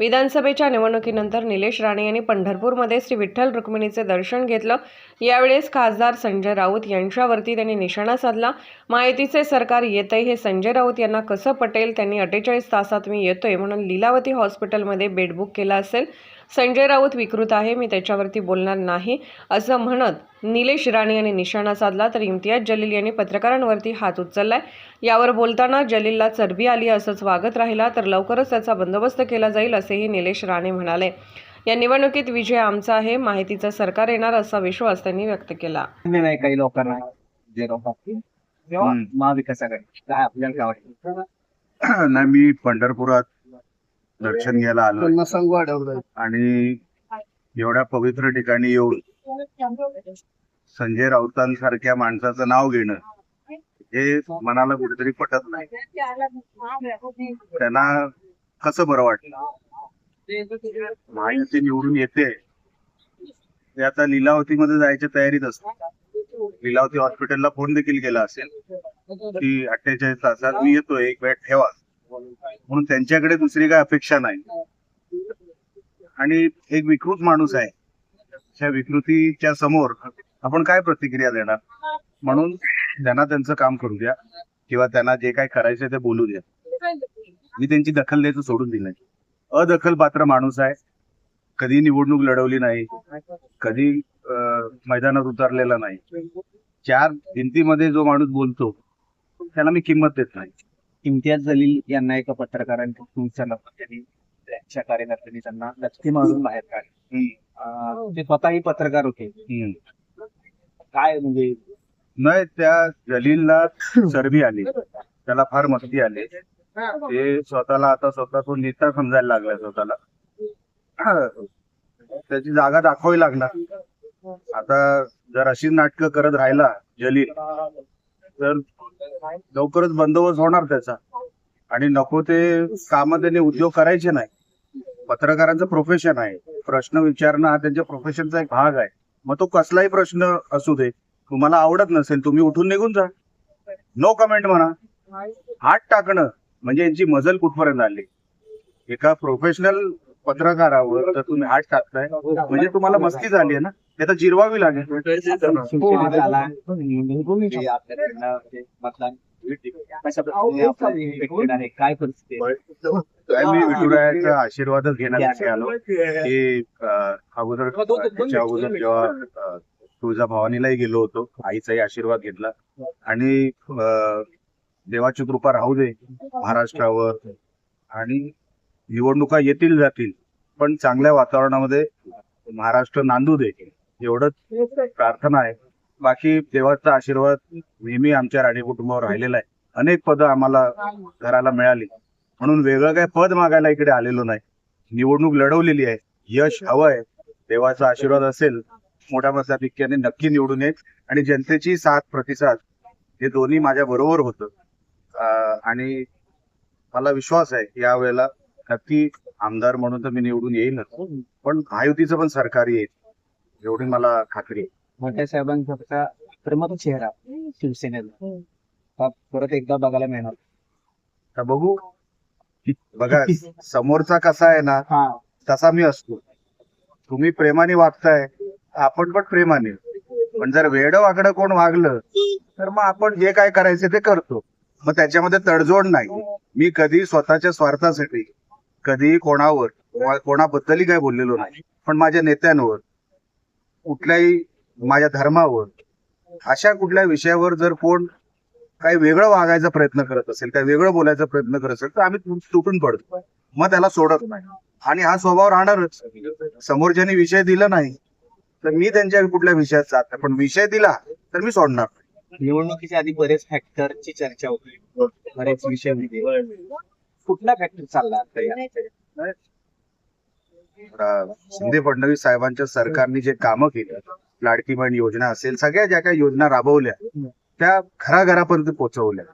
विधानसभेच्या निवडणुकीनंतर निलेश राणे यांनी पंढरपूरमध्ये श्री विठ्ठल रुक्मिणीचे दर्शन घेतलं. यावेळेस खासदार संजय राऊत यांच्यावरती त्यांनी निशाणा साधला. माहितीचे सरकार येतंय हे संजय राऊत यांना कसं पटेल? त्यांनी अठ्ठेचाळीस तासात मी येतोय म्हणून लीलावती हॉस्पिटलमध्ये बेड बुक केला असेल. संजय राऊत विकृत आहे मी त्याच्यावरती बोलणार नाही. असं म्हणत निलेश राणे यांनी निशाणा साधला तर इम्तियाज जलील यांनी पत्रकारांवरती हात उचललाय. यावर बोलताना जलीलला चरबी आली असंच वागत राहिला तर लवकरच त्याचा बंदोबस्त केला जाईल असेही निलेश राणे म्हणाले. या निवडणुकीत विजय आमचा आहे माहितीचं सरकार येणार असा विश्वास त्यांनी व्यक्त केला. नाही काही लोकांना जे महाविकासाकडे काय आपल्याला काय वाटतं? नाही मी पंढरपुरात दर्शन घ्यायला आलो. संघ आणि एवढ्या पवित्र ठिकाणी येऊन संजय राऊतांसारख्या माणसाचं नाव घेणं हे मनाला कुठेतरी पटत नाही. त्यांना कसं बरं वाटलं? महायुती निवडून येते. ते आता लीलावतीमध्ये जायच्या तयारीत असतात. लीलावती हॉस्पिटलला फोन देखील केला असेल. की अठ्ठेचाळीस तासात मी येतोय. एक वेळ ठेवा. म्हणून त्यांच्याकडे दुसरी काय अपेक्षा नाही. आणि एक विकृत माणूस आहे. त्या विकृतीच्या समोर आपण काय प्रतिक्रिया देणार? म्हणून त्यांना त्यांचं काम करू द्या. किंवा त्यांना जे काय करायचं ते बोलू द्या. मी त्यांची दखल द्यायचं सोडून दिलं अदखल पात्र माणूस आहे. कधी निवडणूक लढवली नाही. कधी मैदानात उतरलेला नाही. चार भिंतीमध्ये जो माणूस बोलतो त्याला मी किंमत देत नाही. इम्तियाज जलील यांना एका पत्रकारांनी त्यांनी त्यांच्या कार्यकर्त्यांनी त्यांना लक्ष्मी मारून बाहेर काढले. ते स्वतःही पत्रकार होते. काय म्हणजे? नाही त्या जलीलला चरबी आली. त्याला फार मस्ती आली. ते स्वतःला आता स्वतः तो नेता समजायला लागला स्वतःला. त्याची जागा दाखवावी लागणार. आता जर अशी नाटकं करत राहिला जलील तर लवकरच बंदोबस्त होणार त्याचा. आणि नको ते काम त्यांनी उद्योग करायचे नाही. पत्रकारांचं प्रोफेशन आहे. प्रश्न विचारणं हा त्यांच्या प्रोफेशनचा एक भाग आहे. मग तो कसलाही प्रश्न असू दे तुम्हाला आवडत नसेल तुम्ही उठून निघून जा. नो कमेंट म्हणा. हात टाकणं म्हणजे यांची मजल कुठपर्यंत आली? एका प्रोफेशनल पत्रकारावर तर तुम्ही हात टाकताय म्हणजे तुम्हाला मस्ती झाली आहे ना? ते आता जिरवावी लागेल. आहे. काय मी विठुरायाचा आशीर्वादच घेण्यासाठी आलो की अगोदर त्याच्या अगोदर जेव्हा अं, तुळजाभवानीलाही गेलो होतो. आईचाही आशीर्वाद घेतला. आणि देवाची कृपा राहू दे महाराष्ट्रावर. आणि निवडणुका येतील जातील पण चांगल्या वातावरणामध्ये महाराष्ट्र नांदू दे. एवढंच प्रार्थना आहे. बाकी देवाचा आशीर्वाद नेहमी आमच्या राणे कुटुंबावर राहिलेला आहे. अनेक पदं आम्हाला घराला मिळाली. म्हणून वेगळं काय पद मागायला इकडे आलेलो नाही. निवडणूक लढवलेली आहे. यश हवं आहे. देवाचा आशीर्वाद असेल मोठ्या पिक्याने नक्की निवडून येत आणि जनतेची साथ प्रतिसाद हे दोन्ही माझ्या बरोबर होतं. आणि मला विश्वास आहे या वेळेला नक्की आमदार म्हणून तर मी निवडून येईनच पण महायुतीचं पण सरकार येईल एवढी मला खात्री आहे. मोठ्या साहेबांचा प्रमुख चेहरा शिवसेनेला. हा परत एकदा बघायला मिळणार. आता बघू. बघा समोरचा कसा आहे ना हा. तसा मी असतो. तुम्ही प्रेमाने वागताय आपण पण प्रेमाने. पण जर वेड वाकडं कोण वागलं तर मग आपण जे काय करायचं ते करतो. मग त्याच्यामध्ये तडजोड नाही. मी कधी स्वतःच्या स्वार्थासाठी कधी कोणावर कोणाबद्दलही काय बोललेलो नाही. पण माझ्या नेत्यांवर कुठल्याही माझ्या धर्मावर अशा कुठल्या विषयावर जर कोण काही वेगळं वागायचा प्रयत्न करत असेल काही वेगळं बोलायचा प्रयत्न करत असेल तर आम्ही तु- तुटून पडतो. मग त्याला सोडत नाही. आणि हा स्वभाव राहणारच. समोरच्यानी विषय दिला नाही तर मी त्यांच्या कुठल्या विषयात जात नाही. पण विषय दिला तर मी सोडणार. निवडणुकीच्या आधी बरेच फॅक्टरची चर्चा होती. बरेच विषय होते कुठला फॅक्टर चालला? आता शिंदे फडणवीस साहेबांच्या सरकारने जे कामं केली लाडकी बहीण योजना असेल सगळ्या ज्या काही योजना राबवल्या त्या घराघरापर्यंत पोहोचवल्या.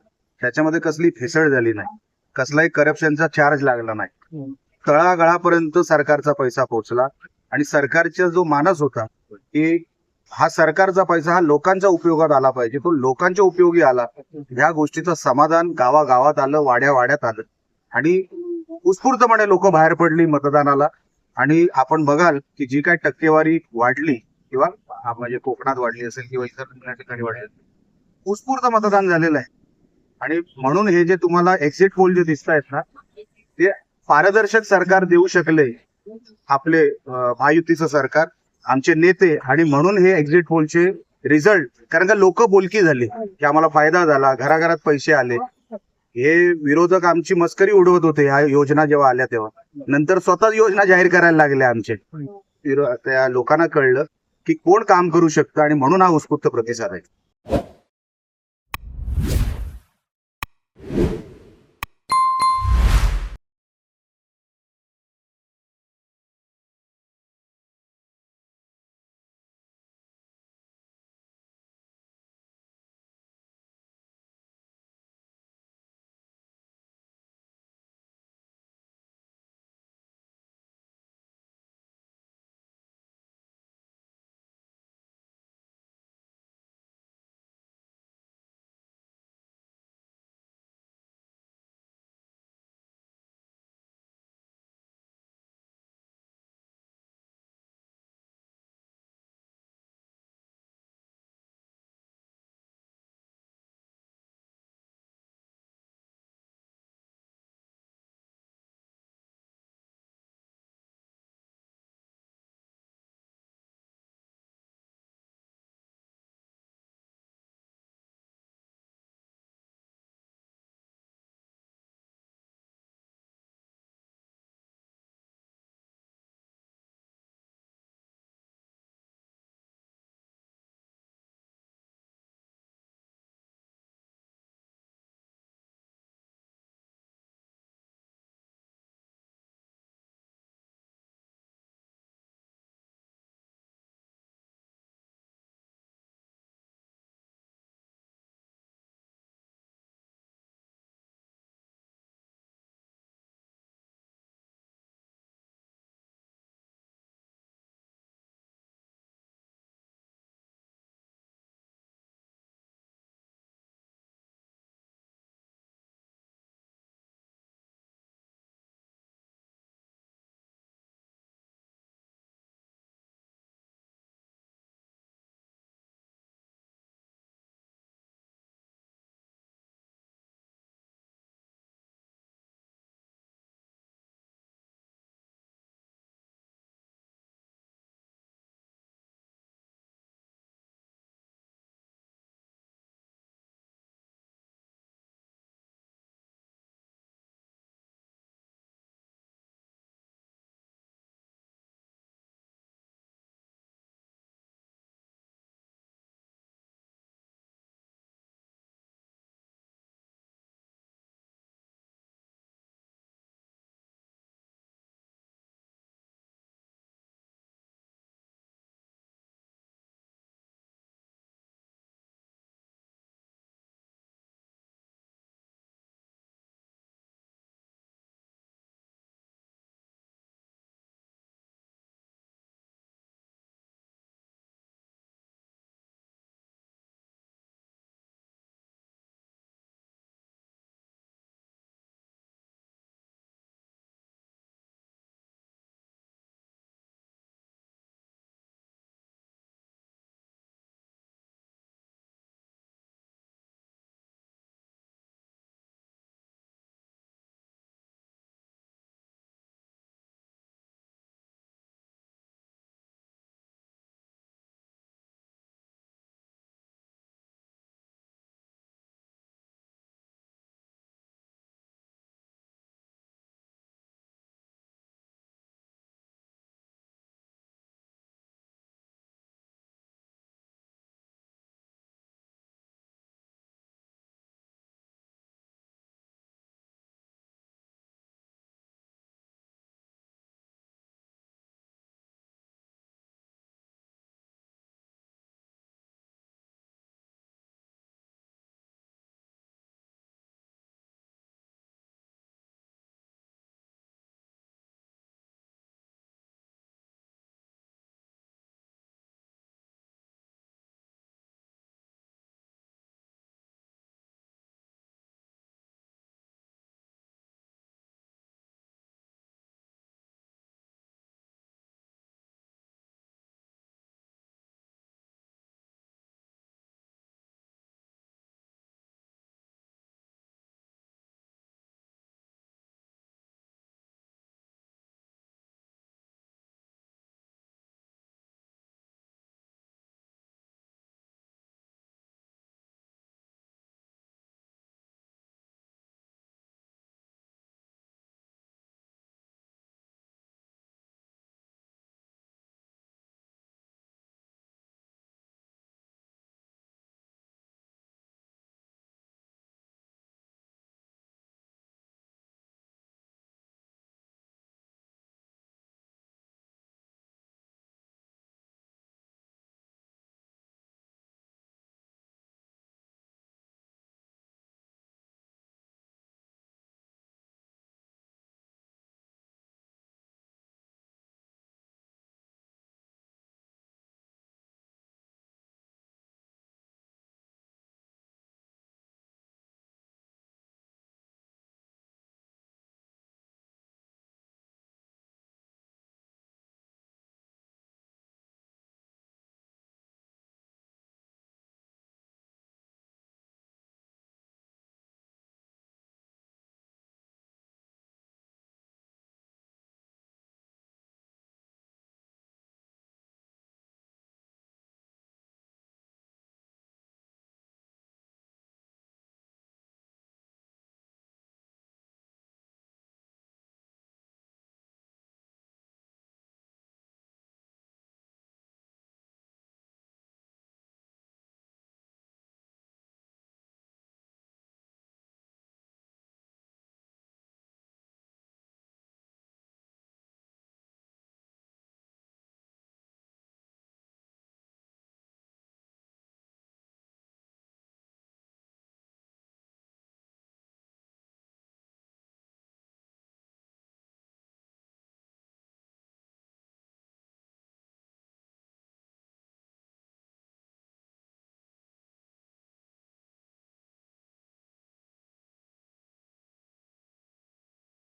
त्याच्यामध्ये कसली फेसळ झाली नाही. कसलाही करप्शनचा चार्ज लागला नाही. तळागाळापर्यंत सरकारचा पैसा पोहोचला आणि सरकारचा जो मानस होता की हा सरकारचा पैसा हा लोकांच्या उपयोगात आला पाहिजे. तो लोकांच्या उपयोगी आला. ह्या गोष्टीचं समाधान गावागावात आलं वाड्या वाड्यात आलं. आणि उत्स्फूर्तपणे लोक बाहेर पडली मतदानाला. आणि आपण बघाल की जी काय टक्केवारी वाढली किंवा म्हणजे कोकणात वाढली असेल किंवा इतर ठिकाणी वाढली असेल उत्स्फूर्त मतदान झालेलं आहे. आणि म्हणून हे जे तुम्हाला एक्झिट पोल जे दिसत आहेत ना ते पारदर्शक सरकार देऊ शकले आपले महायुतीचं सरकार आमचे नेते आणि म्हणून हे एक्झिट पोलचे रिझल्ट कारण का लोक बोलकी झाली की आम्हाला फायदा झाला घराघरात पैसे आले हे विरोधक आमची मस्करी उडवत होते ह्या योजना जेव्हा आल्या तेव्हा. नंतर स्वतःच योजना जाहीर करायला लागल्या आमचे. त्या लोकांना कळलं की कोण काम करू शकतं आणि म्हणून हा उत्स्फूर्त प्रतिसाद आहे.